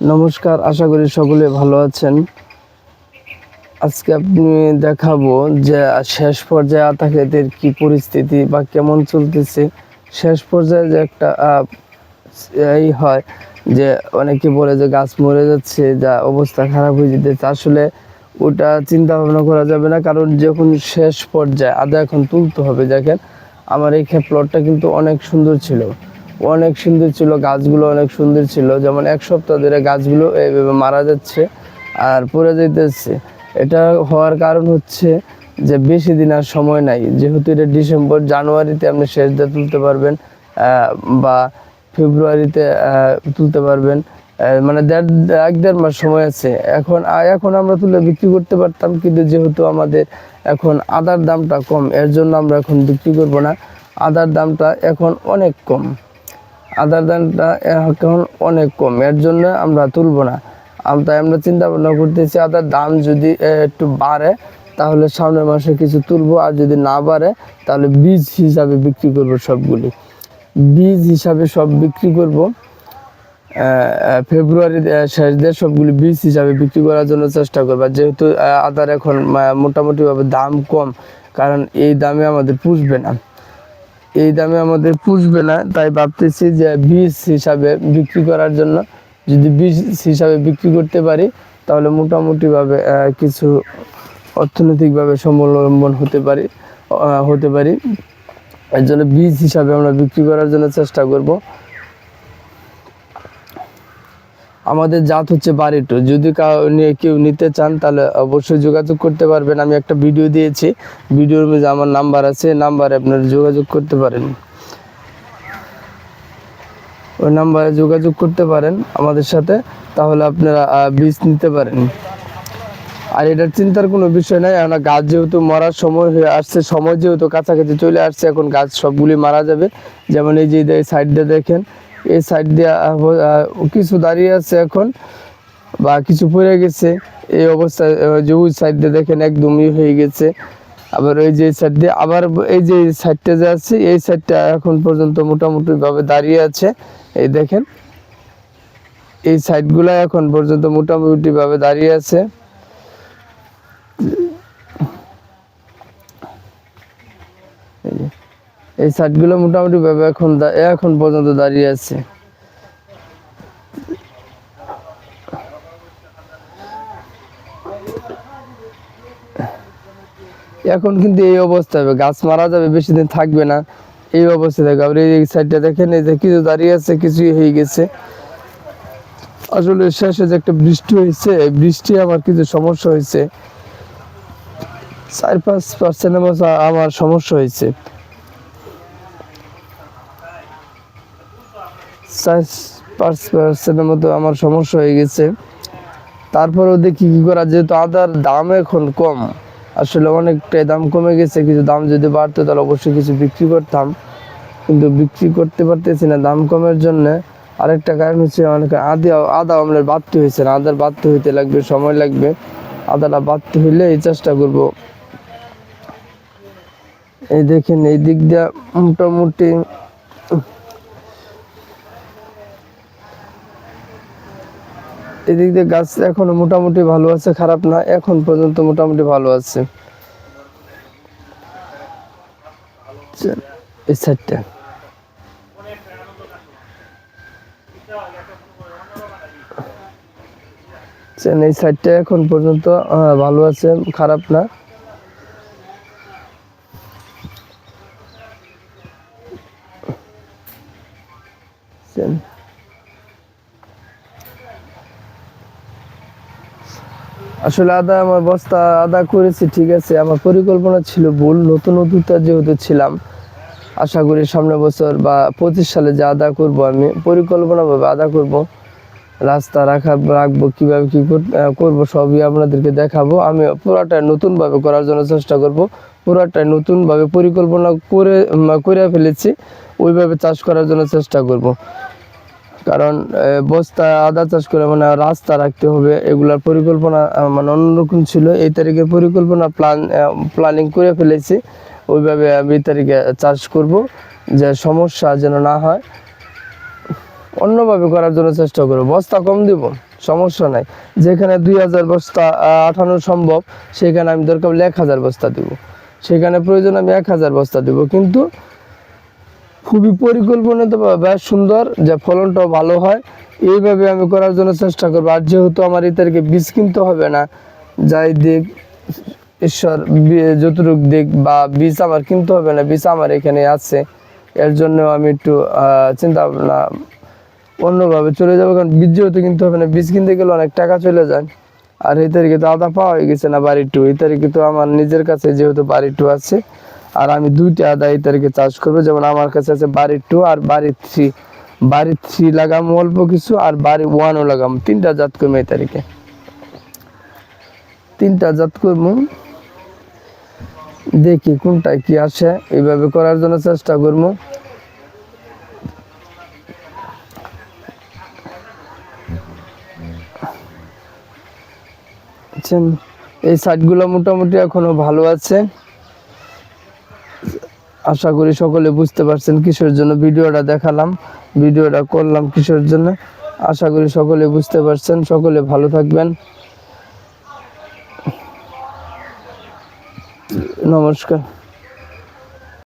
নমস্কার, আশা করি সকলে ভালো আছেন। আজকে আপনি দেখাবো যে শেষ পর্যায়ে আতা ক্ষেতের কি পরিস্থিতি বা কেমন চলতেছে। শেষ পর্যায়ে যে একটা এই হয় যে অনেকে বলে যে গাছ মরে যাচ্ছে, যা অবস্থা খারাপ হয়ে যেতেছে। আসলে ওটা চিন্তা ভাবনা করা যাবে না, কারণ যখন শেষ পর্যায়ে আদা এখন তুলতে হবে, দেখেন আমার এই প্লটটা কিন্তু অনেক সুন্দর ছিল। অনেক সুন্দর ছিল, গাছগুলো অনেক সুন্দর ছিল। যেমন এক সপ্তাহ ধরে গাছগুলো এইভাবে মারা যাচ্ছে আর পড়ে যেতেছে এটা হওয়ার কারণ হচ্ছে যে বেশি দিন আর সময় নাই। যেহেতু এটা ডিসেম্বর, জানুয়ারিতে আপনি শেষ দিয়ে তুলতে পারবেন বা ফেব্রুয়ারিতে তুলতে পারবেন। মানে দেড়, এক দেড় মাস সময় আছে। এখন এখন আমরা তুলে বিক্রি করতে পারতাম, কিন্তু যেহেতু আমাদের এখন আদার দামটা কম, এর জন্য আমরা এখন বিক্রি করব না। আদার দামটা এখন অনেক কম। আদার দামটা এখন অনেক কম, এর জন্য আমরা তুলব না। তাই আমরা চিন্তা ভাবনা করতেছি আদার দাম যদি একটু বাড়ে, তাহলে সামনের মাসে কিছু তুলবো, আর যদি না বাড়ে, তাহলে বীজ হিসাবে বিক্রি করব সবগুলি। বীজ হিসাবে সব বিক্রি করব। ফেব্রুয়ারি শেষ দিয়ে সবগুলি বীজ হিসাবে বিক্রি করার জন্য চেষ্টা করব। যেহেতু আদার এখন মোটামুটিভাবে দাম কম, কারণ এই দামে আমাদের পুষবে না। এই দামে আমাদের পুষবে না, তাই ভাবতেছি যে বীজ হিসাবে বিক্রি করার জন্য, যদি বীজ হিসাবে বিক্রি করতে পারি, তাহলে মোটামুটিভাবে কিছু অর্থনৈতিকভাবে সমলম্বন হতে পারি হতে পারি। এর জন্য বীজ হিসাবে আমরা বিক্রি করার জন্য চেষ্টা করব। আমাদের জাত হচ্ছে বাড়িটো যদি কাউ নিতে চান, তাহলে অবশ্যই যোগাযোগ করতে পারবেন। আমি একটা ভিডিও দিয়েছি, ভিডিওর মধ্যে আমার নাম্বার আছে নাম্বারে আপনারা যোগাযোগ করতে পারেন। ওই নাম্বারে যোগাযোগ করতে পারেন আমাদের সাথে, তাহলে আপনারা বীজ নিতে পারেন। আর এটার চিন্তার কোনো বিষয় নাই এখন গাছ যেহেতু মরার সময় হয়ে আসছে, সময় যেহেতু কাছাকাছি চলে আসছে, এখন গাছ সবগুলি মারা যাবে। যেমন এই যে, এই সাইড দিয়ে দেখেন এই সাইড দিয়ে কিছু দাঁড়িয়ে আছে এখন বা কিছু পড়ে গেছে। এই অবস্থায় যে ওই সাইড দিয়ে দেখেন একদমই হয়ে গেছে। আবার ওই যে সাইড দিয়ে, আবার এই যে সাইডটা যে আছে, এই সাইডটা এখন পর্যন্ত মোটামুটিভাবে দাঁড়িয়ে আছে। এই দেখেন, এই সাইডগুলো এখন পর্যন্ত মোটামুটিভাবে দাঁড়িয়ে আছে এই যে, এই সাইডগুলো মোটামুটি ভাবে এখন এখন পর্যন্ত দাঁড়িয়ে আছে। এখন কিন্তু এই অবস্থা হবে। গাছ মারা যাবে, বেশি দিন থাকবে না। এই অবস্থা থাকবে আবার এই সাইডটা দেখেন, এই যে কিছু দাঁড়িয়ে আছে, কিছুই হয়ে গেছে। আসলে শেষে যে একটা বৃষ্টি হয়েছে বৃষ্টি আমার কিছু সমস্যা হয়েছে। চার পাঁচ পার্সেন্ট আমার সমস্যা হয়েছে। পাঁচ পার্সেন্টের মতো আমার সমস্যা হয়ে গেছে। তারপরেও দেখি কি করা? যেহেতু আদার দাম এখন কম, আসলে অনেকটাই দাম কমে গেছে। কিছু দাম যদি বাড়তো, তাহলে অবশ্যই কিছু বিক্রি করতাম। কিন্তু বিক্রি করতে পারতেছি না দাম কমের জন্য। আরেকটা কারণ হচ্ছে অনেক আদা আদা আমলের বাড়তে হয়েছে না। আদার বাড়তে হইতে লাগবে, সময় লাগবে। আদাটা বাড়তে হইলে এই চেষ্টা করব। এই দেখেন, এই দিক দিয়ে মোটামুটি এদিক দিয়ে গাছ এখনও মোটামুটি ভালো আছে, খারাপ না, এখন পর্যন্ত মোটামুটি ভালো আছে। এই সাইডটা এই সাইডটা এখন পর্যন্ত ভালো আছে, খারাপ না। আচ্ছা। আসলে আদা আমার বস্তা আদা করেছি, ঠিক আছে। আমার পরিকল্পনা ছিল ভুল, নতুন নতুনটা যেহেতু ছিলাম, আশা করি সামনে বছর বা পঁচিশ সালে যে আদা করব আমি পরিকল্পনাভাবে আদা করব, রাস্তা রাখা, রাখব, কীভাবে কী কর- করব সবই আপনাদেরকে দেখাবো। আমি পুরাটাই নতুনভাবে করার জন্য চেষ্টা করব পুরাটাই নতুনভাবে পরিকল্পনা করে করে ফেলেছি, ওইভাবে চাষ করার জন্য চেষ্টা করব। কারণ বস্তা, আদা চাষ করে মানে রাস্তা রাখতে হবে, এগুলার পরিকল্পনা মানে অন্যরকম ছিল। এই তারিখের পরিকল্পনা প্ল্যান প্ল্যানিং করে ফেলেছি। ওইভাবে আমি তারিখে চাষ করব, যে সমস্যা যেন না হয়। অন্যভাবে করার জন্য চেষ্টা করব। বস্তা কম দিব, সমস্যা নাই। যেখানে দুই হাজার বস্তা আঠানো সম্ভব, সেখানে আমি দরকার হলে এক হাজার বস্তা দিব। সেখানে প্রয়োজন আমি এক হাজার বস্তা দিব। কিন্তু খুবই পরিকল্পনিত বেশ সুন্দর যে ফলনটাও ভালো হয়। এইভাবে আমি করার জন্য চেষ্টা করব। আর যেহেতু আমার এই তারিখে বীজ কিনতে হবে না, যাই দিক, ঈশ্বর যতটুক দিক বা বীজ আমার কিনতে হবে না, বীজ আমার এখানে আছে। এর জন্য আমি একটু চিন্তা ভাবনা অন্যভাবে চলে যাব। কারণ বীজ যেহেতু কিনতে হবে না, বীজ কিনতে গেলে অনেক টাকা চলে যায়। আর এই তারিখে তো আদা পাওয়া হয়ে গেছে না বাড়ি টু। এই তারিখে তো আমার নিজের কাছে যেহেতু বাড়ি টু আছে আর আমি দুইটা আদা এই তারিখে চাষ করব। যেমন আমার কাছে আছে বাড়ি টু আর বাড়ি থ্রি বাড়ি থ্রি লাগাম অল্প কিছু আর বাড়ি ওয়ানও লাগাম। তিনটা জাত করব এই তারিখে। তিনটা জাত করব। দেখি কোনটা কি আসে। এইভাবে করার জন্য চেষ্টা করব। বুঝছেন? এই সাইটগুলো মোটামুটি এখনও ভালো আছে। আশা করি সকলে বুঝতে পারছেন কিসের জন্য ভিডিওটা দেখালাম, ভিডিওটা করলাম কিসের জন্য। আশা করি সকলে বুঝতে পারছেন, সকলে ভালো থাকবেন। নমস্কার।